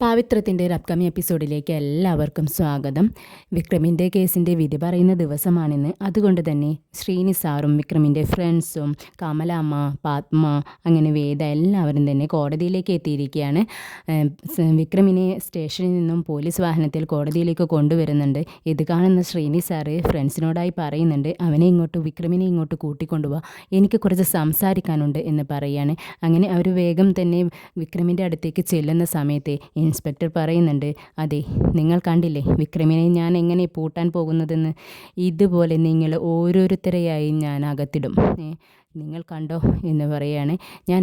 പാവിത്രത്തിന്റെ ഒരു അപ്കമിങ് എപ്പിസോഡിലേക്ക് എല്ലാവർക്കും സ്വാഗതം. വിക്രമിന്റെ കേസിന്റെ വിധി പറയുന്ന ദിവസമാണിന്ന്. അതുകൊണ്ട് തന്നെ ശ്രീനി സാറും വിക്രമിന്റെ ഫ്രണ്ട്സും കമലാമ്മ പാത്മ അങ്ങനെ വേദ എല്ലാവരും തന്നെ കോടതിയിലേക്ക് എത്തിയിരിക്കുകയാണ്. വിക്രമിനെ സ്റ്റേഷനിൽ നിന്നും പോലീസ് വാഹനത്തിൽ കോടതിയിലേക്ക് കൊണ്ടുവരുന്നുണ്ട്. ഇത് കാണുന്ന ശ്രീനി സാറ് ഫ്രണ്ട്സിനോടായി പറയുന്നുണ്ട് അവനെ ഇങ്ങോട്ട് വിക്രമിനെ ഇങ്ങോട്ട് കൂട്ടിക്കൊണ്ടുപോവാ എനിക്ക് കുറച്ച് സംസാരിക്കാനുണ്ട് എന്ന് പറയുകയാണ് അങ്ങനെ അവർ വേഗം തന്നെ വിക്രമിന്റെ അടുത്തേക്ക് ചെല്ലുന്ന സമയത്ത് ഇൻസ്പെക്ടർ പറയുന്നുണ്ട് അതെ നിങ്ങൾ കണ്ടില്ലേ വിക്രമിനെ ഞാൻ എങ്ങനെ പൂട്ടാൻ പോകുന്നതെന്ന്? ഇതുപോലെ നിങ്ങൾ ഓരോരുത്തരെയായി ഞാൻ അകത്തിടും. നിങ്ങൾ കണ്ടോ എന്ന് പറയുകയാണ്. ഞാൻ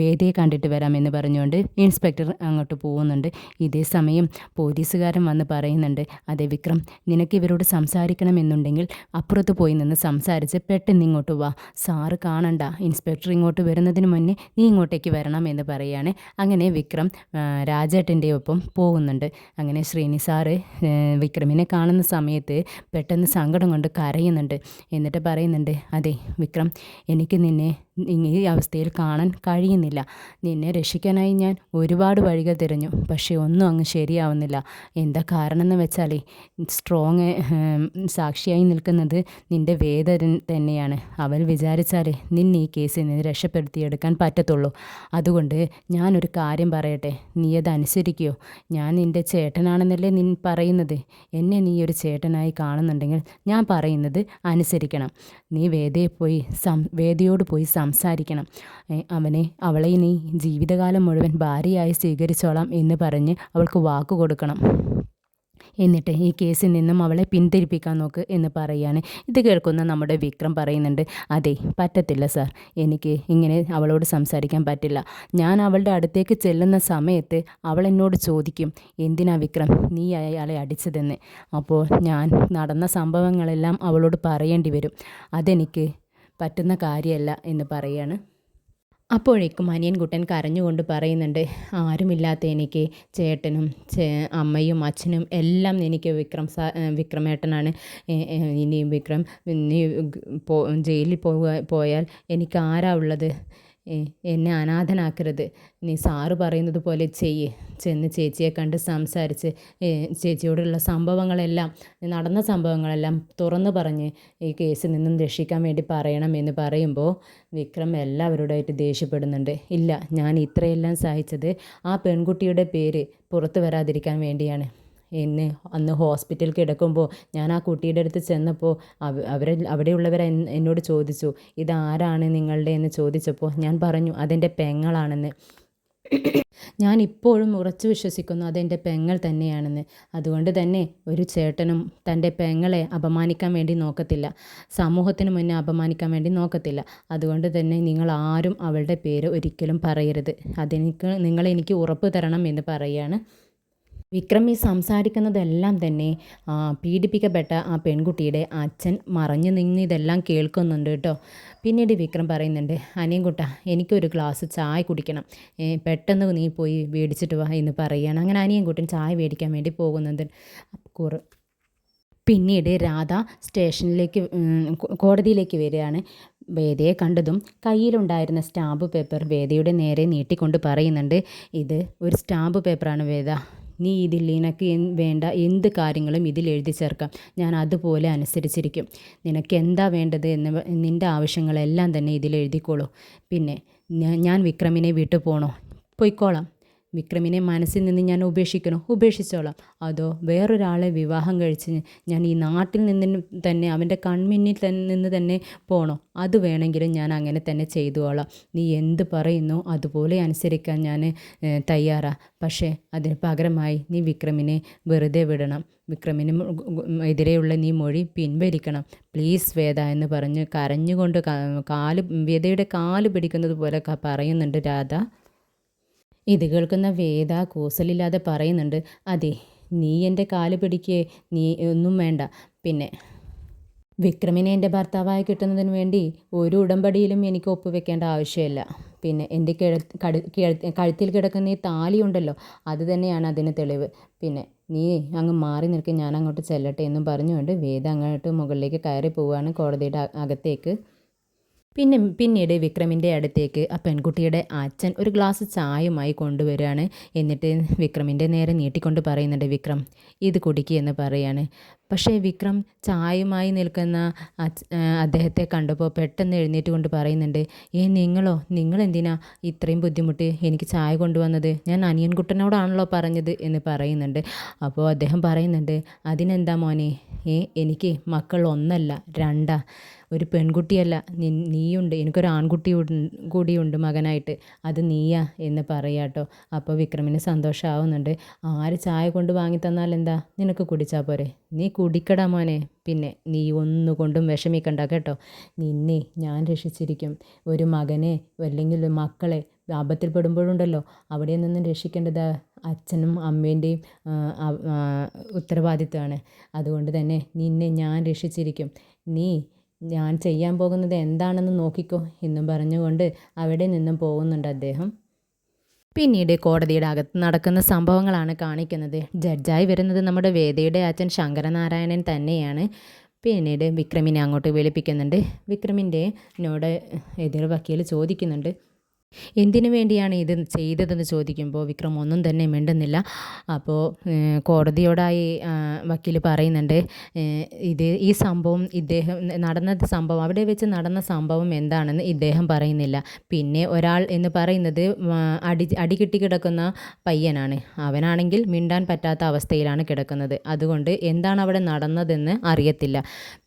വേദിയെ കണ്ടിട്ട് വരാമെന്ന് പറഞ്ഞുകൊണ്ട് ഇൻസ്പെക്ടർ അങ്ങോട്ട് പോകുന്നുണ്ട്. ഇതേ സമയം പോലീസുകാരൻ വന്ന് പറയുന്നുണ്ട് അതെ വിക്രം നിനക്ക് ഇവരോട് സംസാരിക്കണമെന്നുണ്ടെങ്കിൽ അപ്പുറത്ത് പോയി നിന്ന് സംസാരിച്ച് പെട്ടെന്ന് ഇങ്ങോട്ട് വാ. സാറ് കാണണ്ട ഇൻസ്പെക്ടർ ഇങ്ങോട്ട് വരുന്നതിന് മുന്നേ നീ ഇങ്ങോട്ടേക്ക് വരണം എന്ന് പറയുകയാണ്. അങ്ങനെ വിക്രം രാജേട്ടന്റെ ഒപ്പം പോകുന്നുണ്ട്. അങ്ങനെ ശ്രീനി സാറ് വിക്രമിനെ കാണുന്ന സമയത്ത് പെട്ടെന്ന് സങ്കടം കൊണ്ട് കരയുന്നുണ്ട്. എന്നിട്ട് പറയുന്നുണ്ട് അതെ വിക്രം എനിക്ക് നിന്നെ ഇങ്ങ- ഈ അവസ്ഥയിൽ കാണാൻ കഴിയുന്നില്ല. നിന്നെ രക്ഷിക്കാനായി ഞാൻ ഒരുപാട് വഴികൾ തിരഞ്ഞു. പക്ഷേ ഒന്നും അങ്ങ് ശരിയാവുന്നില്ല. എന്താ കാരണം എന്ന് വെച്ചാലേ സ്ട്രോങ് സാക്ഷിയായി നിൽക്കുന്നത് നിന്റെ വേദന തന്നെയാണ്. അവൾ വിചാരിച്ചാലേ നിന്നെ ഈ കേസിൽ നിന്ന് രക്ഷപ്പെടുത്തിയെടുക്കാൻ പറ്റത്തുള്ളൂ. അതുകൊണ്ട് ഞാനൊരു കാര്യം പറയട്ടെ. നീ അത് ഞാൻ നിന്റെ ചേട്ടനാണെന്നല്ലേ നിൻ പറയുന്നത്. എന്നെ നീ ഒരു ചേട്ടനായി കാണുന്നുണ്ടെങ്കിൽ ഞാൻ പറയുന്നത് അനുസരിക്കണം. നീ വേദയെ പോയി സം വേദയോട് പോയി സംസാരിക്കണം. അവനെ അവളെ ഇനി ജീവിതകാലം മുഴുവൻ ഭാര്യയായി സ്വീകരിച്ചോളാം എന്ന് പറഞ്ഞ് അവൾക്ക് വാക്ക് കൊടുക്കണം. എന്നിട്ട് ഈ കേസിൽ നിന്നും അവളെ പിന്തിരിപ്പിക്കാൻ നോക്ക് എന്ന് പറയാണ്. ഇത് കേൾക്കുന്ന നമ്മുടെ വിക്രം പറയുന്നുണ്ട് അതെ പറ്റത്തില്ല സാർ. എനിക്ക് ഇങ്ങനെ അവളോട് സംസാരിക്കാൻ പറ്റില്ല. ഞാൻ അവളുടെ അടുത്തേക്ക് ചെല്ലുന്ന സമയത്ത് അവൾ എന്നോട് ചോദിക്കും എന്തിനാ വിക്രം നീ അയാളെ അടിച്ചതെന്ന്? അപ്പോൾ ഞാൻ നടന്ന സംഭവങ്ങളെല്ലാം അവളോട് പറയേണ്ടി വരും. അതെനിക്ക് പറ്റുന്ന കാര്യമല്ല എന്ന് പറയാണ്. അപ്പോഴേക്കും അനിയൻകുട്ടൻ കരഞ്ഞുകൊണ്ട് പറയുന്നുണ്ട് ആരുമില്ലാത്ത എനിക്ക് ചേട്ടനും അമ്മയും അച്ഛനും എല്ലാം എനിക്ക് വിക്രം സാ വിക്രമേട്ടനാണ്. ഇനിയും വിക്രം നീ ജയിലിൽ പോവുക പോയാൽ എനിക്ക് ആരാ ഉള്ളത്? എന്നെ അനാഥനാക്കരുത്. നീ സാറ് പറയുന്നത് പോലെ ചെയ്യ്. ചെന്ന് ചേച്ചിയെ കണ്ട് സംസാരിച്ച് ചേച്ചിയോടുള്ള സംഭവങ്ങളെല്ലാം നടന്ന സംഭവങ്ങളെല്ലാം തുറന്നു പറഞ്ഞ് ഈ കേസിൽ നിന്നും രക്ഷിക്കാൻ വേണ്ടി പറയണമെന്ന് പറയുമ്പോൾ വിക്രം എല്ലാവരോടായിട്ട് ദേഷ്യപ്പെടുന്നുണ്ട്. ഇല്ല ഞാൻ ഇത്രയെല്ലാം സഹിച്ചത് ആ പെൺകുട്ടിയുടെ പേര് പുറത്തു വരാതിരിക്കാൻ വേണ്ടിയാണ്. എന്നെ അന്ന് ഹോസ്പിറ്റലിൽ കിടക്കുമ്പോൾ ഞാൻ ആ കുട്ടിയുടെ അടുത്ത് ചെന്നപ്പോൾ അവ അവരെ അവിടെയുള്ളവർ എന്നോട് ചോദിച്ചു ഇതാരാണ് നിങ്ങളുടെ? എന്ന് ചോദിച്ചപ്പോൾ ഞാൻ പറഞ്ഞു അതെന്റെ പെങ്ങളാണെന്ന്. ഞാൻ ഇപ്പോഴും ഉറച്ചു വിശ്വസിക്കുന്നു അതെന്റെ പെങ്ങൾ തന്നെയാണെന്ന്. അതുകൊണ്ട് തന്നെ ഒരു ചേട്ടനും തന്റെ പെങ്ങളെ അപമാനിക്കാൻ വേണ്ടി നോക്കത്തില്ല. സമൂഹത്തിന് മുന്നേ അപമാനിക്കാൻ വേണ്ടി നോക്കത്തില്ല. അതുകൊണ്ട് തന്നെ നിങ്ങൾ ആരും അവളുടെ പേര് ഒരിക്കലും പറയരുത്. അതെനിക്ക് നിങ്ങൾ എനിക്ക് ഉറപ്പ് തരണം എന്ന് പറയുകയാണ് വിക്രം ഈ സംസാരിക്കുന്നതെല്ലാം തന്നെ പീഡിപ്പിക്കപ്പെട്ട ആ പെൺകുട്ടിയുടെ അച്ഛൻ മറഞ്ഞു നിന്ന് ഇതെല്ലാം കേൾക്കുന്നുണ്ട് കേട്ടോ. പിന്നീട് വിക്രം പറയുന്നുണ്ട് അനിയൻകുട്ട എനിക്കൊരു ഗ്ലാസ് ചായ കുടിക്കണം. പെട്ടെന്ന് നീ പോയി മേടിച്ചിട്ട് വാ എന്ന് പറയുകയാണ്. അങ്ങനെ അനിയൻകുട്ടൻ ചായ മേടിക്കാൻ വേണ്ടി പോകുന്നുണ്ട്. കുറ പിന്നീട് രാധ സ്റ്റേഷനിലേക്ക് കോടതിയിലേക്ക് വരികയാണ്. വേദയെ കണ്ടതും കയ്യിലുണ്ടായിരുന്ന സ്റ്റാമ്പ് പേപ്പർ വേദയുടെ നേരെ നീട്ടിക്കൊണ്ട് പറയുന്നുണ്ട് ഇത് ഒരു സ്റ്റാമ്പ് പേപ്പറാണ് വേദ. നീ ഇതിൽ നിനക്ക് വേണ്ട എന്ത് കാര്യങ്ങളും ഇതിൽ എഴുതി ചേർക്കാം. ഞാൻ അതുപോലെ അനുസരിച്ചിരിക്കും. നിനക്ക് എന്താ വേണ്ടത് എന്ന് നിന്റെ ആവശ്യങ്ങളെല്ലാം തന്നെ ഇതിൽ എഴുതിക്കോളൂ. പിന്നെ ഞാൻ വിക്രമിനെ വിട്ടു പോകണോ പൊയ്ക്കോളാം. വിക്രമിനെ മനസ്സിൽ നിന്ന് ഞാൻ ഉപേക്ഷിക്കണോ. ഉപേക്ഷിച്ചോളാം. അതോ വേറൊരാളെ വിവാഹം കഴിച്ച് ഞാൻ ഈ നാട്ടിൽ നിന്ന് തന്നെ അവന്റെ കൺമിന്നിൽ നിന്ന് തന്നെ പോണോ? അത് വേണമെങ്കിലും ഞാൻ അങ്ങനെ തന്നെ ചെയ്തുകൊള്ളാം നീ എന്ത് പറയുന്നു അതുപോലെ അനുസരിക്കാൻ ഞാൻ തയ്യാറാണ് തയ്യാറാ. പക്ഷേ അതിന് പകരമായി നീ വിക്രമിനെ വെറുതെ വിടണം. വിക്രമിന് എതിരെയുള്ള നീ മൊഴി പിൻവലിക്കണം. പ്ലീസ് വേദ എന്ന് പറഞ്ഞ് കരഞ്ഞുകൊണ്ട് കാൽ വേദയുടെ കാൽ പിടിക്കുന്നത് പോലെ പറയുന്നുണ്ട് രാധ. ഇത് കേൾക്കുന്ന വേദ കൂസലില്ലാതെ പറയുന്നുണ്ട് അതെ നീ എന്റെ കാൽ പിടിക്കേ നീ ഒന്നും വേണ്ട. പിന്നെ വിക്രമിനെ എന്റെ ഭർത്താവായി കിട്ടുന്നതിന് വേണ്ടി ഒരു ഉടമ്പടിയിലും എനിക്ക് ഒപ്പുവെക്കേണ്ട ആവശ്യമില്ല. പിന്നെ എന്റെ കിഴ കഴുത്തിൽ കിടക്കുന്ന ഈ താലിയുണ്ടല്ലോ അത് തന്നെയാണ് അതിന് തെളിവ്. പിന്നെ നീ അങ്ങ് മാറി നിൽക്കുക ഞാൻ അങ്ങോട്ട് ചെല്ലട്ടെ എന്നും പറഞ്ഞുകൊണ്ട് വേദ അങ്ങോട്ട് മുകളിലേക്ക് കയറി പോവുകയാണ് കോടതിയുടെ അകത്തേക്ക്. പിന്നെ പിന്നീട് വിക്രമിന്റെ അടുത്തേക്ക് ആ പെൺകുട്ടിയുടെ അച്ഛൻ ഒരു ഗ്ലാസ് ചായയുമായി കൊണ്ടുവരികയാണ്. എന്നിട്ട് വിക്രമിന്റെ നേരെ നീട്ടിക്കൊണ്ട് പറയുന്നുണ്ട് വിക്രം ഇത് കുടിക്കുക എന്ന് പറയാണ്. പക്ഷേ വിക്രം ചായയുമായി നിൽക്കുന്ന അദ്ദേഹത്തെ കണ്ടപ്പോൾ പെട്ടെന്ന് എഴുന്നേറ്റ് കൊണ്ട് പറയുന്നുണ്ട് ഏ നിങ്ങളോ? നിങ്ങൾ എന്തിനാ ഇത്രയും ബുദ്ധിമുട്ട്? എനിക്ക് ചായ കൊണ്ടുവന്നത്? ഞാൻ അനിയൻകുട്ടനോടാണല്ലോ പറഞ്ഞത്? എന്ന് പറയുന്നുണ്ട്. അപ്പോൾ അദ്ദേഹം പറയുന്നുണ്ട് അതിനെന്താ മോനെ? ഏ എനിക്ക് മക്കൾ ഒന്നല്ല രണ്ടാ. ഒരു പെൺകുട്ടിയല്ല. നീയുണ്ട്. എനിക്കൊരു ആൺകുട്ടി കൂടിയുണ്ട് മകനായിട്ട്. അത് നീയാ എന്ന് പറയാട്ടോ. അപ്പോൾ വിക്രമിന് സന്തോഷമാവുന്നുണ്ട് ആര് ചായ കൊണ്ട് വാങ്ങി തന്നാൽ എന്താ? നിനക്ക് കുടിച്ചാൽ പോരെ. നീ കുടിക്കടാ മോനെ. പിന്നെ നീ ഒന്നുകൊണ്ടും വിഷമിക്കണ്ട കേട്ടോ. നിന്നെ ഞാൻ രക്ഷിച്ചിരിക്കും. ഒരു മകനെ അല്ലെങ്കിൽ മക്കളെ ആപത്തിൽപ്പെടുമ്പോഴുണ്ടല്ലോ അവിടെ നിന്നും രക്ഷിക്കേണ്ടത് അച്ഛനും അമ്മേന്റെയും ഉത്തരവാദിത്വമാണ്. അതുകൊണ്ട് തന്നെ നിന്നെ ഞാൻ രക്ഷിച്ചിരിക്കും. നീ ഞാൻ ചെയ്യാൻ പോകുന്നത് എന്താണെന്ന് നോക്കിക്കോ എന്നും പറഞ്ഞുകൊണ്ട് അവിടെ നിന്നും പോകുന്നുണ്ട് അദ്ദേഹം. പിന്നീട് കോടതിയുടെ അകത്ത് നടക്കുന്ന സംഭവങ്ങളാണ് കാണിക്കുന്നത്. ജഡ്ജായി വരുന്നത് നമ്മുടെ വേദയുടെ അച്ഛൻ ശങ്കരനാരായണൻ തന്നെയാണ്. പിന്നീട് വിക്രമിനെ അങ്ങോട്ട് വിളിപ്പിക്കുന്നുണ്ട്. വിക്രമിന്റെ നോട് എതിർ വക്കീൽ ചോദിക്കുന്നുണ്ട്. എന്തിനു വേണ്ടിയാണ് ഇത് ചെയ്തതെന്ന് ചോദിക്കുമ്പോൾ വിക്രം ഒന്നും തന്നെ മിണ്ടുന്നില്ല. അപ്പോൾ കോടതിയോടായി വക്കീൽ പറയുന്നുണ്ട് ഇത് ഈ സംഭവം ഇദ്ദേഹം നടന്ന സംഭവം അവിടെ വെച്ച് നടന്ന സംഭവം എന്താണെന്ന് ഇദ്ദേഹം പറയുന്നില്ല. പിന്നെ ഒരാൾ എന്ന് പറയുന്നത് അടി അടികിട്ടി കിടക്കുന്ന പയ്യനാണ്. അവനാണെങ്കിൽ മിണ്ടാൻ പറ്റാത്ത അവസ്ഥയിലാണ് കിടക്കുന്നത്. അതുകൊണ്ട് എന്താണ് അവിടെ നടന്നതെന്ന് അറിയത്തില്ല.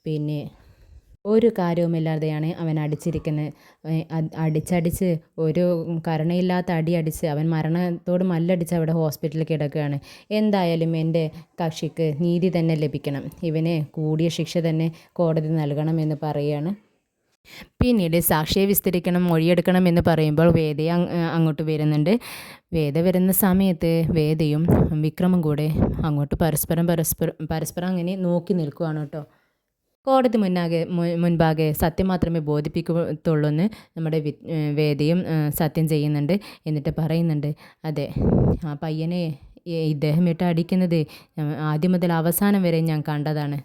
പിന്നെ ഒരു കാര്യവുമില്ലാതെയാണ് അവൻ അടിച്ചിരിക്കുന്നത് അടിച്ചടിച്ച് ഒരു കരുണയില്ലാത്ത അടി അടിച്ച് അവൻ മരണത്തോട് മല്ലടിച്ച് അവിടെ ഹോസ്പിറ്റലിൽ കിടക്കുകയാണ്. എന്തായാലും എന്റെ കക്ഷിക്ക് നീതി തന്നെ ലഭിക്കണം. ഇവനെ കൂടിയ ശിക്ഷ തന്നെ കോടതി നൽകണം എന്ന് പറയുകയാണ്. പിന്നീട് സാക്ഷിയെ വിസ്തരിക്കണം മൊഴിയെടുക്കണം എന്ന് പറയുമ്പോൾ വേദ അങ്ങോട്ട് വരുന്നുണ്ട്. വേദ വരുന്ന സമയത്ത് വേദയും വിക്രമും കൂടെ അങ്ങോട്ട് പരസ്പരം പരസ്പരം പരസ്പരം അങ്ങനെ നോക്കി നിൽക്കുകയാണ് കേട്ടോ. കോടതി മുന്നാകെ മുൻപാകെ സത്യം മാത്രമേ ബോധിപ്പിക്കത്തുള്ളൂ എന്ന് നമ്മുടെ വേദിയും സത്യം ചെയ്യുന്നുണ്ട് എന്നിട്ട് പറയുന്നുണ്ട്. അതെ ആ പയ്യനെ ഇദ്ദേഹം ഇട്ട് അടിക്കുന്നത് ആദ്യം മുതൽ അവസാനം വരെ ഞാൻ കണ്ടതാണ്.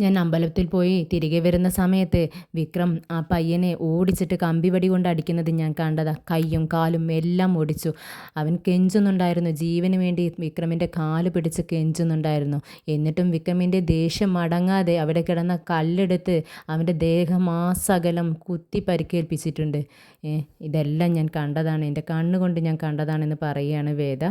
ഞാൻ അമ്പലത്തിൽ പോയി തിരികെ വരുന്ന സമയത്ത് വിക്രം ആ പയ്യനെ ഓടിച്ചിട്ട് കമ്പിവടി കൊണ്ട് അടിക്കുന്നത് ഞാൻ കണ്ടതാ. കയ്യും കാലും എല്ലാം ഓടിച്ചു അവൻ കെഞ്ചുന്നുണ്ടായിരുന്നു. ജീവന് വേണ്ടി വിക്രമിന്റെ കാൽ പിടിച്ച് കെഞ്ചുന്നുണ്ടായിരുന്നു. എന്നിട്ടും വിക്രമിന്റെ ദേഷ്യം മടങ്ങാതെ അവിടെ കിടന്ന കല്ലെടുത്ത് അവന്റെ ദേഹമാസകലം കുത്തി പരിക്കേൽപ്പിച്ചിട്ടുണ്ട്. ഇതെല്ലാം ഞാൻ കണ്ടതാണ്. എന്റെ കണ്ണുകൊണ്ട് ഞാൻ കണ്ടതാണെന്ന് പറയുകയാണ് വേദ.